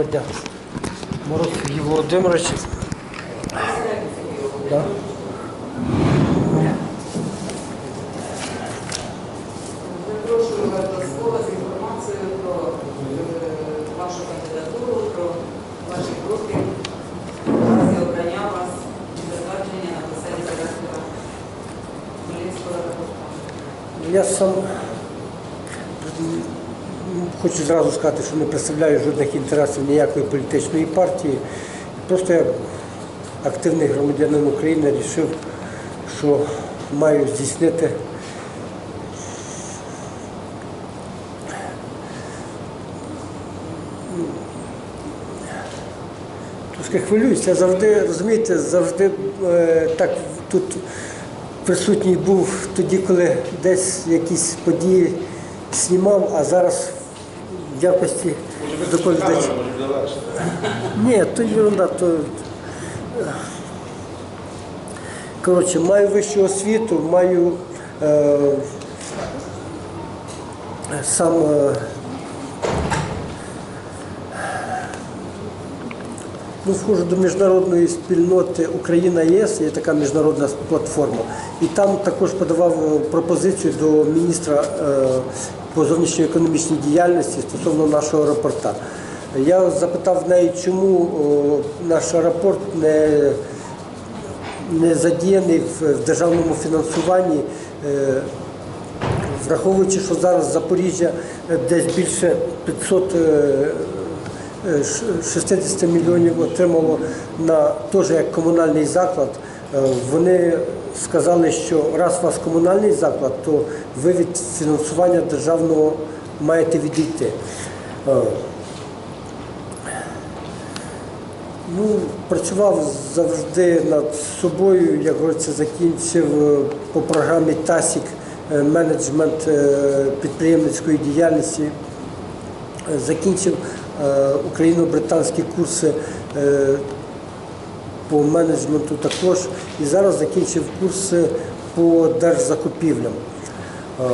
Доброго дня. Мороз Сергій Володимирович. Да. Запрошую вас до слова з інформацією про е, вашу кандидатуру, про ваші кроки, і обрання вас і затвердження на посаді директора Хмельницького аеропорту. Я сам хочу зразу сказати, що не представляю жодних інтересів ніякої політичної партії. Просто я активний громадянин України вирішив, що маю здійснити Трошки хвилююсь, я завжди, розумієте, завжди е, так тут присутній був тоді, коли десь якісь події знімав, а зараз якості доповідача. Ні, то ерунда, то. Коротше, маю вищу освіту, маю е, сам. Е, Ну, вхожу до міжнародної спільноти Україна ЄС, є така міжнародна платформа. І там також подавав е, пропозицію до міністра е, по зовнішньоекономічній діяльності стосовно нашого аеропорта. Я запитав в неї, чому наш аеропорт не, не задіяний в, державному фінансуванні. Е, Враховуючи, що зараз Запоріжжя е, десь більше 500 е, е, 60 мільйонів отримало на теж як комунальний заклад, вони сказали, що раз у вас комунальний заклад, то ви від фінансування державного маєте відійти. Е, Ну, працював завжди над собою, як говориться, закінчив е, по програмі ТАСІК е, менеджмент е, підприємницької діяльності, Е, закінчив е, україно-британські курси е, по менеджменту також і зараз закінчив курси по держзакупівлям. Е,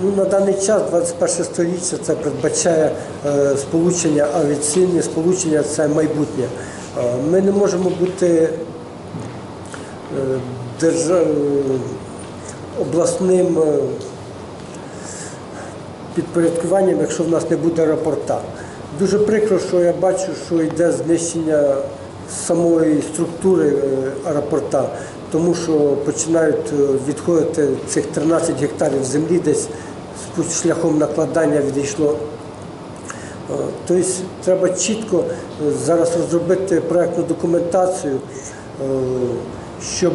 Ну, на даний час 21 сторіччя це передбачає е, сполучення, авіаційне сполучення це майбутнє. Е, ми не можемо бути е, обласним підпорядкуванням, якщо в нас не буде аеропорта. Дуже прикро, що я бачу, що йде знищення самої структури е, аеропорта, тому що починають е, відходити цих 13 гектарів землі десь шляхом накладання відійшло. Е, Тобто треба чітко зараз розробити проєктну документацію, щоб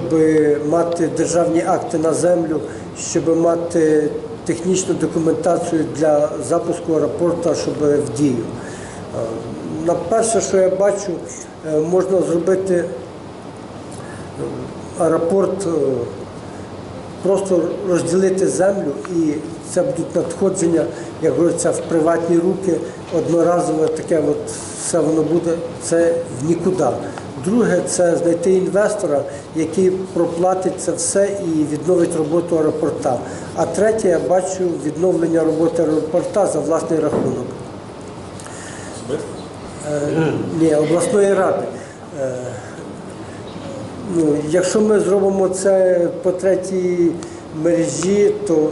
мати державні акти на землю, щоб мати технічну документацію для запуску аеропорту, щоб в дію. На перше, що я бачу, е, можна зробити е, аеропорт, е, просто розділити землю і це будуть надходження, як говориться, в приватні руки, одноразове таке от все воно буде, це в нікуди. Друге, це знайти інвестора, який проплатить це все і відновить роботу аеропорта. А третє, я бачу відновлення роботи аеропорта за власний рахунок. Е, Ні, обласної ради. Е, Ну, якщо ми зробимо це по третій мережі, то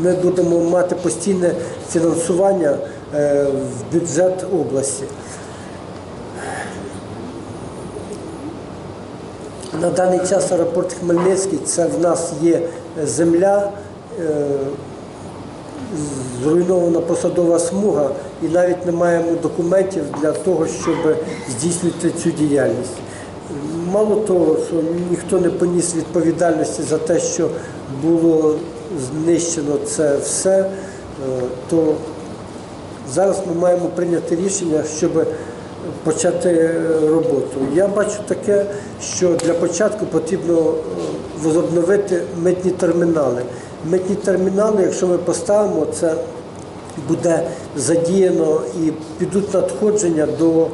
ми будемо мати постійне фінансування е, в бюджет області. На даний час аеропорт Хмельницький це в нас є земля, зруйнована посадова смуга, і навіть не маємо документів для того, щоб здійснити цю діяльність. Мало того, що ніхто не поніс відповідальності за те, що було знищено це все, е, то зараз ми маємо прийняти рішення, щоб почати роботу. Я бачу таке, що для початку потрібно е, возобновити митні термінали. Митні термінали, якщо ми поставимо, це буде задіяно і підуть надходження до е,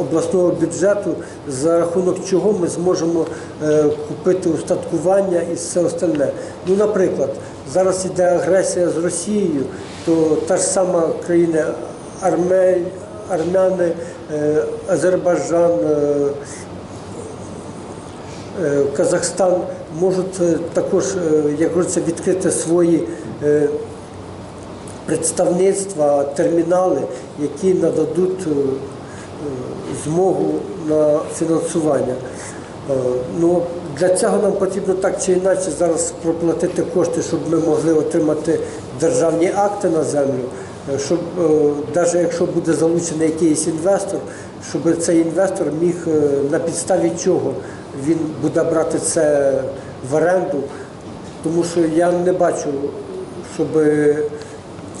обласного бюджету, за рахунок чого ми зможемо е, купити устаткування і все остальне. Ну, наприклад, зараз йде агресія з Росією, то та ж сама країна Армель, армяни, е, Азербайджан, Казахстан можуть також, е, як говориться, відкрити свої е, представництва, термінали, які нададуть е, змогу на фінансування. Ну, для цього нам потрібно так чи інакше зараз проплатити кошти, щоб ми могли отримати державні акти на землю, щоб навіть якщо буде залучений якийсь інвестор, щоб цей інвестор міг на підставі чого він буде брати це в оренду. Тому що я не бачу, щоб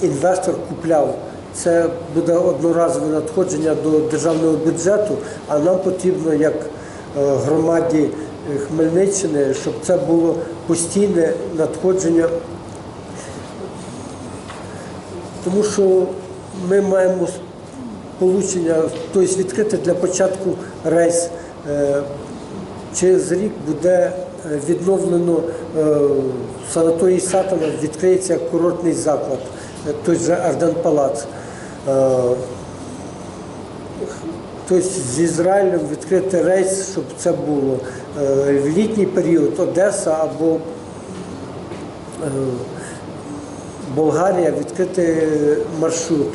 інвестор купляв. Це буде одноразове надходження до державного бюджету, а нам потрібно, як е, громаді Хмельниччини, щоб це було постійне надходження. Тому що ми маємо получення, тобто відкрити для початку рейс. Е, Через рік буде відновлено е, санаторій Сатана, відкриється курортний заклад, е, той же Арден Палац. Е, Тобто з Ізраїлем відкрити рейс, щоб це було в літній період Одеса або Болгарія відкрити маршрут.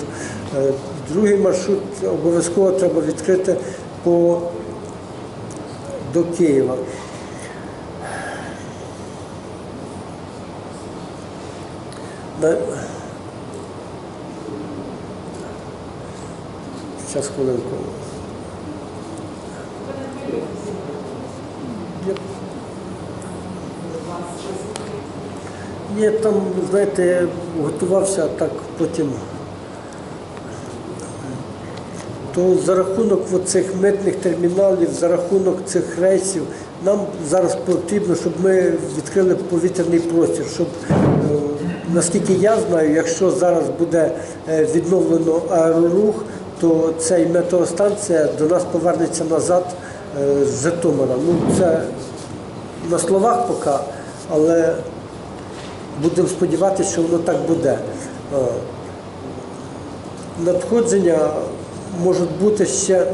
Другий маршрут обов'язково треба відкрити по до Києва. Зараз хвилинку. Я- там, знаєте, готувався, так потім. То за рахунок цих митних терміналів, за рахунок цих рейсів, нам зараз потрібно, щоб ми відкрили повітряний простір, щоб, наскільки я знаю, якщо зараз буде е, відновлено аерорух, то ця і метеостанція до нас повернеться назад е, з Житомира. Ну, це на словах поки, але будемо сподіватися, що воно так буде. Е, Надходження можуть бути ще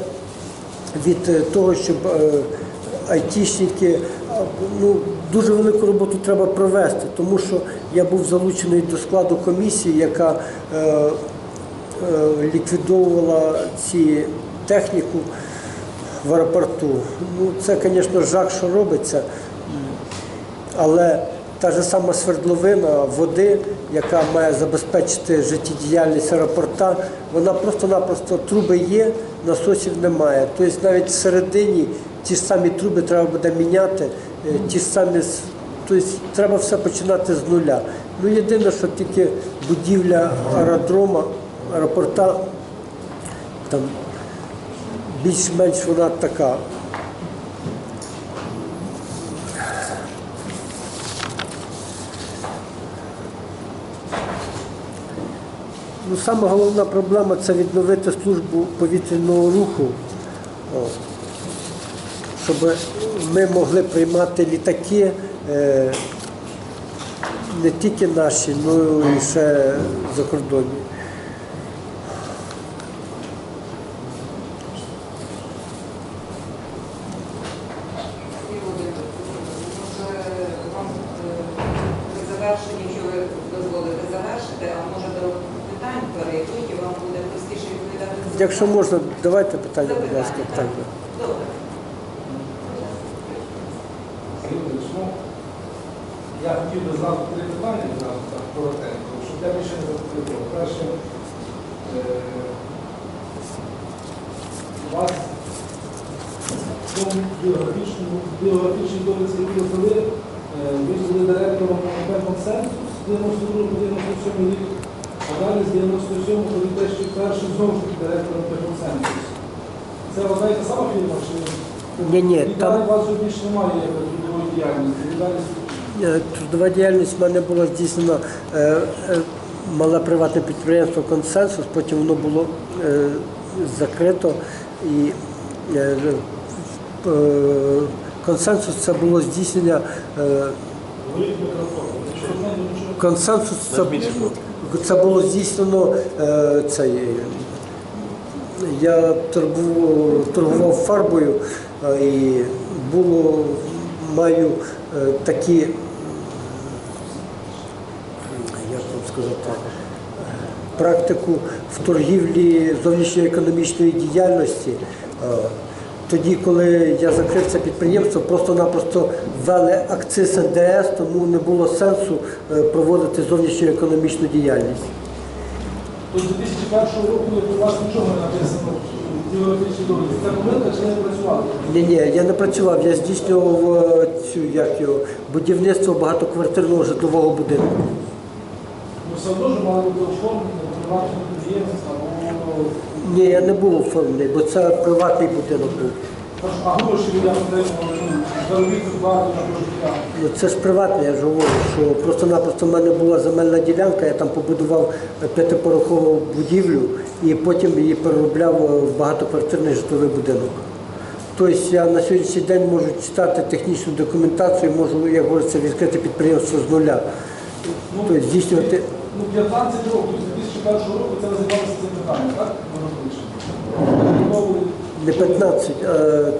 від того, щоб айтішники, ну, дуже велику роботу треба провести, тому що я був залучений до складу комісії, яка е, е, ліквідовувала ці техніку в аеропорту. Ну, це, звісно, жах, що робиться. Але та ж сама свердловина води, яка має забезпечити життєдіяльність аеропорта, вона просто-напросто труби є, насосів немає. Тобто навіть всередині ті самі труби треба буде міняти, е, ті самі, тобто треба все починати з нуля. Ну єдине, що тільки будівля аеродрома, аеропорта, там більш-менш вона така Ну, саме головна проблема це відновити службу повітряного руху. Щоб ми могли приймати літаки е, не тільки наші, але і ще закордонні. Якщо можна, давайте питання, будь ласка. Запитання, Так. так? Добре. Сергійович, ну, я хотів би зразу три питання зразу так коротенько, щоб я більше не запитував. Перше, е, у вас в тому біографічній довідці, які ви здали, е, ви були директором «Консенсус» з 92 по 97 рік, а далі з 97 по 2001 знову ж таки директором «Консенсус». Це одна і та сама фірма, чи Ні, ні, там у вас більше немає як трудової діяльності. Ви далі Трудова діяльність в мене була здійснена е, е, мале приватне підприємство Консенсус, потім воно було е, закрито і е, е, консенсус це було здійснення е, консенсус це, було. здійснено е, цей. Я торгував, фарбою е, і було маю е, такі, м, як вам сказати, е, практику в торгівлі зовнішньоекономічної діяльності. Е, Тоді, коли я закрив це підприємство, просто-напросто ввели акциз НДС, тому не було сенсу е, проводити зовнішньоекономічну діяльність. Тобто з 2001 року у вас нічого не написано в географічній. Це помилка чи не працювали? Ні, ні, я не працював, я здійснював е, цю як його, будівництво багатоквартирного житлового будинку. Ну все одно ж мали бути оформлені Ні, я не був оформлений, бо це приватний будинок був. а гроші ну, заробітну на. Це ж приватне, я ж говорю, що просто-напросто в мене була земельна ділянка, я там побудував п'ятипорохову будівлю і потім її переробляв в багатоквартирний житловий будинок. Тобто я на сьогоднішній день можу читати технічну документацію, можу, як говориться, відкрити підприємство з нуля. Тобто здійснювати. Ну, 15 років, 2001 року це розібралося цим питанням, так? Не 15, а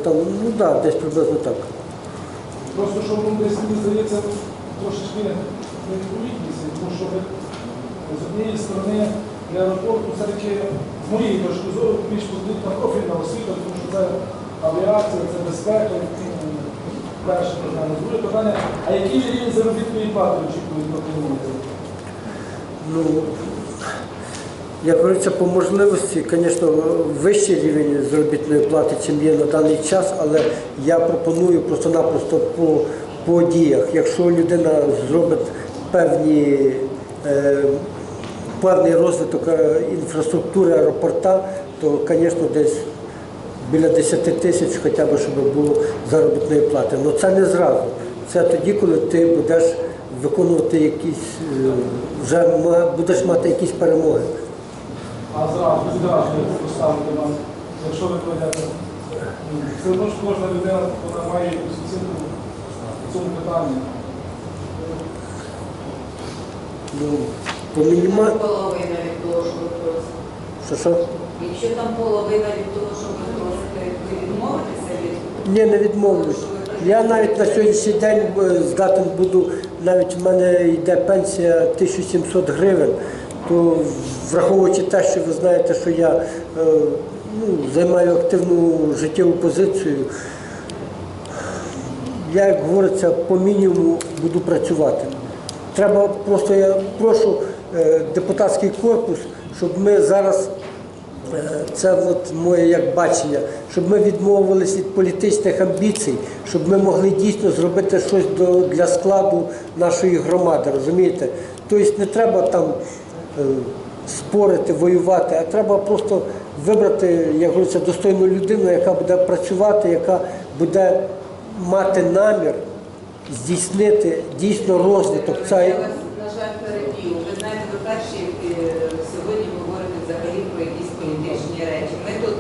там, ну так, да, десь приблизно так. Просто що ну, десь мені здається трошечки невідповідність, тому що з однієї сторони для аеропорту все-таки з моєї точки зору більш потрібна профільна освіта, тому що це авіація, це безпека. Перше питання. Друге питання, а який рівень заробітної плати очікують на? Ну, як говориться, по можливості, звісно, вищий рівень заробітної плати, чим є на даний час, але я пропоную просто-напросто по, по діях. Якщо людина зробить певні, е, певний розвиток е, інфраструктури аеропорта, то, звісно, десь біля 10 тисяч хоча б, щоб було заробітної плати. Але це не зразу. Це тоді, коли ти будеш виконувати якісь, е, вже будеш мати якісь перемоги. А зразу, як поставити вам, якщо ви пройдете. Все одно ж кожна людина вона має якусь оцінку в цьому питанні. Ну, по мініма... Половина від того, що ви просите. Що, що? Якщо там половина від того, що ви просите, ви відмовитеся від Ні, не відмовлюсь. Я навіть на сьогоднішній день е, здатен буду, навіть в мене йде пенсія 1700 гривень, то враховуючи те, що ви знаєте, що я е, ну, займаю активну життєву позицію, я, як говориться, по мінімуму буду працювати. Треба просто, я прошу е, депутатський корпус, щоб ми зараз Е, Це от моє як бачення, щоб ми відмовились від політичних амбіцій, щоб ми могли дійсно зробити щось для складу нашої громади, розумієте? Тобто не треба там спорити, воювати, а треба просто вибрати, як говориться, достойну людину, яка буде працювати, яка буде мати намір здійснити дійсно розвиток. Я вас, на жаль, переб'ю. Ви знаєте, ви перші е, сьогодні говорите взагалі про якісь політичні речі. Ми тут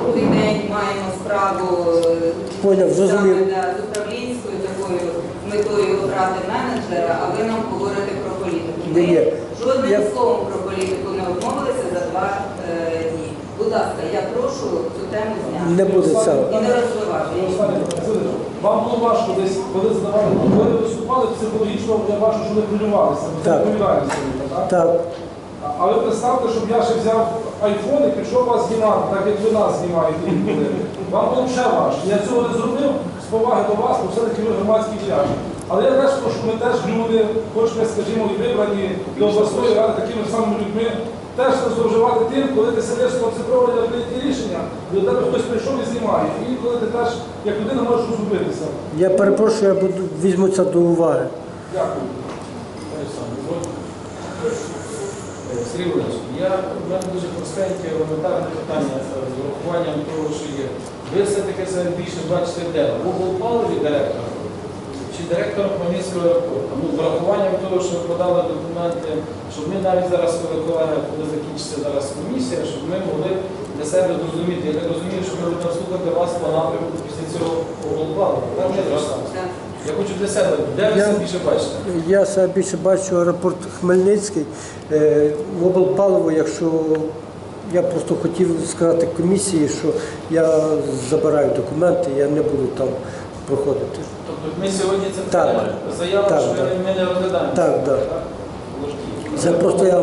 другий день маємо справу е, Поняв, зрозумів. з управлінською такою метою обрати менеджера, а ви нам говорите про політику. Ні. Жодним словом про політику не обмовилися за два е, дні. Будь ласка, я прошу цю тему зняти не буде цього. і не розвивати. Вам було важко десь, коли задавали, коли ви виступали психологічно, я бачу, що ви хвилювалися, ви Так. відповідальність робите, так? Так, А- Але представте, щоб я ще взяв айфон і пішов вас знімати, так як ви нас знімаєте інколи. Вам було б ще важче. Я цього не зробив з поваги до вас, бо все-таки ви громадські діячі. Але я теж прошу, ми теж люди, хоч ми, скажімо, і вибрані до обласної ради такими самими людьми, теж зловживати тим, коли ти сидиш концентровано на прийняті рішення, до тебе хтось прийшов і знімає. І коли ти теж, як людина, можеш розгубитися. я перепрошую, я буду візьму це до уваги. Дякую. Сергій Володимирович, я в мене дуже простеньке елементарне питання е, з урахуванням того, що є. Ви все-таки це більше бачите де? В облпаливі директора чи директором Хмельницького аеропорту? Ну, з урахуванням того, що ви подали документи, щоб ми навіть зараз, коли колеги, коли закінчиться зараз комісія, щоб ми могли для себе зрозуміти. Я так розумію, що ми будемо слухати вас по напрямку після цього облпаливу. Так, не так само? Я хочу для себе, де ви Я- себе більше бачите? Я себе більше бачу аеропорт Хмельницький, е, облпаливо, якщо я просто хотів сказати комісії, що я забираю документи, я не буду там проходити. Тобто ми сьогодні це Так. заява, Так, що так. ми не розглядаємо. Так, так. Це просто я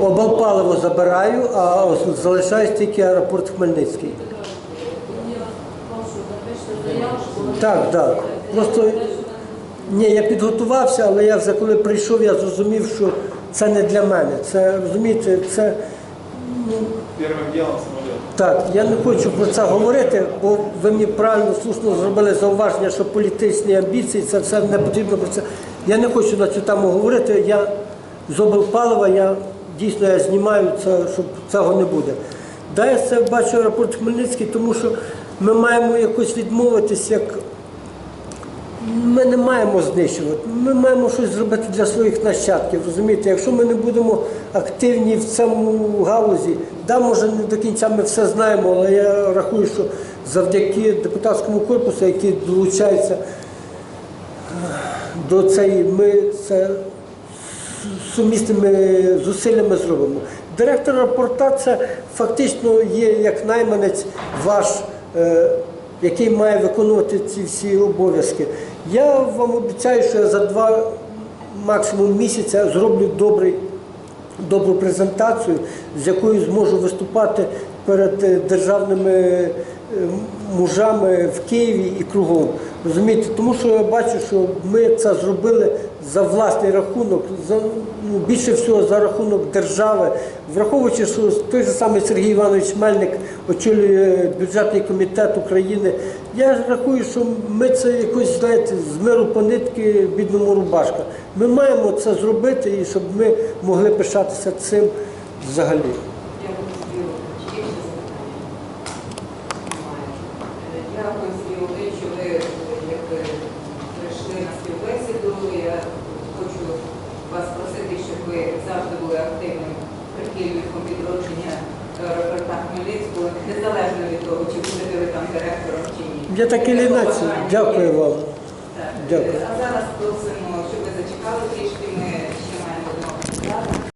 облпаливо забираю, а залишаюсь тільки аеропорт Хмельницький. Так, так. Просто ні, я підготувався, але я вже коли прийшов, я зрозумів, що це не для мене. Це розумієте, це самолет. Так. Я не хочу про це говорити, бо ви мені правильно слушно зробили зауваження, що політичні амбіції це все не потрібно про це. Я не хочу на цю тему говорити. Я з облпалива, я дійсно я знімаю це, щоб цього не буде. Да, я це бачу аеропорт Хмельницький, тому що ми маємо якось відмовитись як ми не маємо знищувати, ми маємо щось зробити для своїх нащадків. Розумієте, якщо ми не будемо активні в цьому галузі, да, може не до кінця ми все знаємо, але я рахую, що завдяки депутатському корпусу, який долучається е, до цієї, ми це сумісними зусиллями зробимо. Директор аеропорта це фактично є як найманець ваш, е, який має виконувати ці всі обов'язки. Я вам обіцяю, що я за два максимум місяця зроблю добрий добру презентацію, з якою зможу виступати перед е, державними е, мужами в Києві і кругом. Розумієте, тому що я бачу, що ми це зробили за власний рахунок, за ну, більше всього за рахунок держави, враховуючи, що той же самий Сергій Іванович Мельник очолює бюджетний комітет України. Я рахую, що ми це якось знаєте з миру по нитки бідному рубашка. Ми маємо це зробити і щоб ми могли пишатися цим взагалі. Дякую, Сергій Володимирович. Є ще запитання? Немає. Е, Дякую, Сергій Володимирович, що ви е, якби прийшли на співбесіду. Я хочу вас просити, щоб ви завжди були активним прихильником відродження аеропорта Хмельницького, незалежно від того, чи будете ви там директором чи ні. Я так і Це Дякую вам. Дякую. А зараз